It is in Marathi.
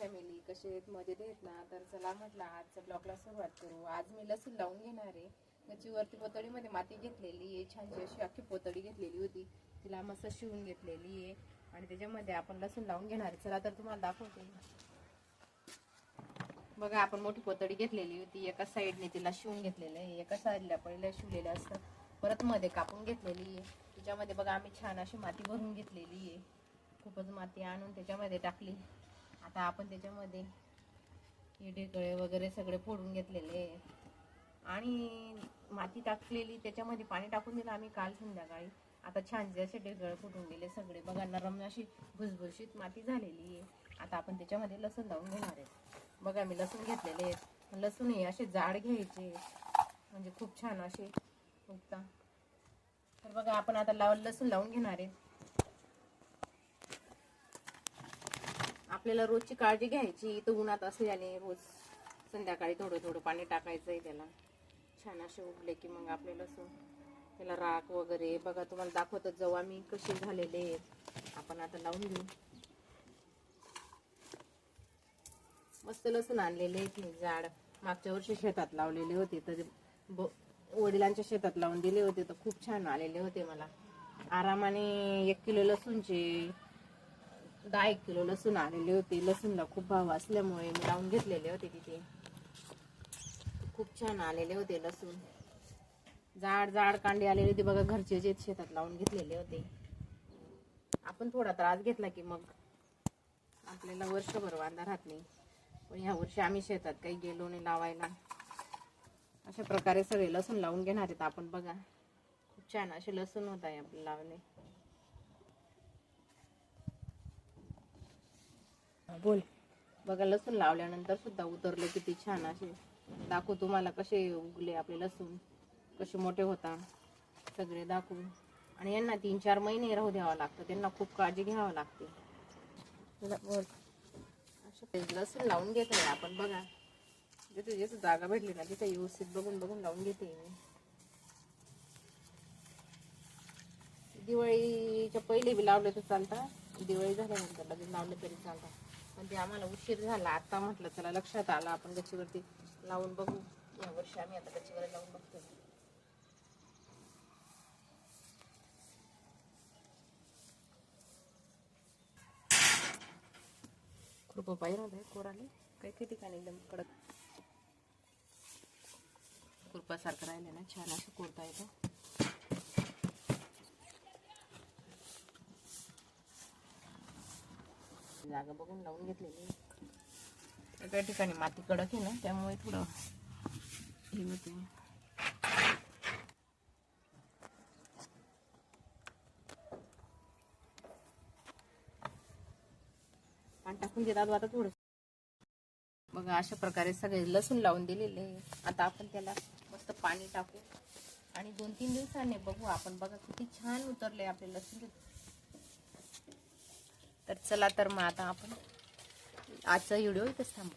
फॅमिली कसे आहेत मजेत आहेत ना तर चला म्हटलं आजच्या ब्लॉगला सुरुवात करू. आज मी लसूण लावून घेणार आहे. गच्चीवरती पोतळीमध्ये माती घेतलेली आहे. छानशी अशी अख्खी पोतळी घेतलेली होती. तिला मस्त शिवून घेतलेली आहे. आणि त्याच्यामध्ये आपण लसूण लावून घेणार आहे. चला तर तुम्हाला दाखवते. बघा आपण मोठी पोतळी घेतलेली होती. एका साईडने तिला शिवून घेतलेलं आहे. एका साईडला पहिल्या शिवलेलं असतं. परत मध्ये कापून घेतलेली आहे. त्याच्यामध्ये बघा आम्ही छान अशी माती भरून घेतलेली आहे. खूपच माती आणून त्याच्यामध्ये टाकली. आता आपण त्याच्यामध्ये हे ढेकळे वगैरे सगळे फोडून घेतलेले आणि माती टाकलेली त्याच्यामध्ये पाणी टाकून दिलं आम्ही काल संध्याकाळी. आता छान जे असे ढेकळे फुटून गेले सगळे. बघा नरम अशी भुसभुशीत माती झालेली आहे. आता आपण त्याच्यामध्ये लसूण लावून घेणार आहे. बघा मी लसूण घेतलेले आहेत. लसूण हे असे जाड घ्यायचे. म्हणजे खूप छान असे उगता तर बघा आपण आता लाव लसूण लावून घेणार आहे. आपल्याला रोजची काळजी घ्यायची इथं उन्हात असल्याने रोज संध्याकाळी थोडं थोडं पाणी टाकायचं आहे त्याला. छान असे उगले की मग आपले लसूण त्याला राख वगैरे. बघा तुम्हाला दाखवतच जाऊ आम्ही कसे झालेले आहेत. आपण आता लावून घेऊ. मस्त लसूण आणलेले आहेत मी झाड. मागच्या वर्षी शेतात लावलेले होते तर ब वडिलांच्या शेतात लावून दिले होते तर खूप छान आलेले होते मला. आरामाने एक किलो लसूणचे दहा एक किलो लसूण आलेली होती. लसूणला खूप भाव असल्यामुळे मी लावून घेतलेले होते तिथे. खूप छान आलेले होते लसूण. जाड जाड कांडे आलेले होते बघा घरचे जे शेतात लावून घेतलेले होते. आपण थोडा त्रास घेतला की मग आपल्याला वर्षभर वांदा राहत नाही. पण ह्या वर्षी आम्ही शेतात काही गेलो नाही लावायला. अशा प्रकारे सगळे लसूण लावून घेणार आहेत आपण बघा. खूप छान असे लसूण होत आहे आपले लावले. बोल. बघा लसूण लावल्यानंतर सुद्धा उतरले किती छान असे. दाखवू तुम्हाला कसे उगले आपले लसूण. कसे मोठे होता. सगळे दाखवू आणि यांना तीन चार महिने राहू द्यावं लागतं. त्यांना खूप काळजी घ्यावं लागते. बोल. लसूण लावून घेतोय आपण बघा. जिथे जिथे जागा भेटली ना तिथे व्यवस्थित बघून बघून लावून घेते मी. दिवाळीच्या पहिले बी लावले तर चालतात दिवाळी झाल्यानंतर लगेच लावले तरी चालतात म्हणजे आम्हाला उशीर झाला. आता म्हटलं चला लक्षात आलं आपण गच्चीवरती लावून बघू. या वर्षी आम्ही आता गच्चीवर लावून बघतो कृपा पाहिजे कोराले? काही काही ठिकाणी एकदम कडक. कृपासारखं राहिलं ना छान असं कोरता येतं. जागा बघून लावून घेतलेली त्या ठिकाणी माती कडक आहे ना त्यामुळे थोडं हे होते. पाणी टाकून देतात आता थोडं बघा अशा प्रकारे सगळे लसूण लावून दिलेले आता आपण त्याला मस्त पाणी टाकू. आणि दोन तीन दिवसांनी बघू आपण. बघा किती छान उतरले आपले लसूण. तर चला तर मग आता आपण आजचा व्हिडिओ इथेच थांबू.